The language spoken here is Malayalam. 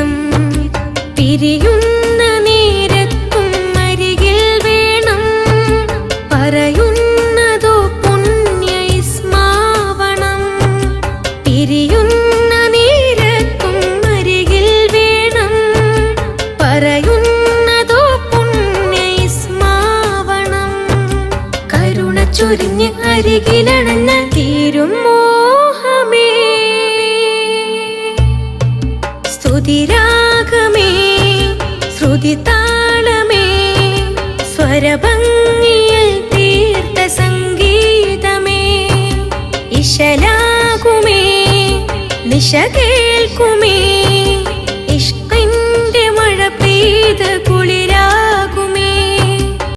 ജീവിതം പിരിയുന്ന നേരത്തും അരികിൽ വേണം. പറയുന്നതോ പുണ്യ സ്മാവണം പിരിയുന്ന വേണം. ചൊരിഞ്ഞ് അരികിലണഞ്ഞ തീരുമോ? ശ്രുതിരാഗമേ ശ്രുതി താളമേ സ്വരഭംഗിയിൽ തീർത്ഥ സംഗീതമേ. ഇശലാകുമേ നിശ കേൾക്കുമേ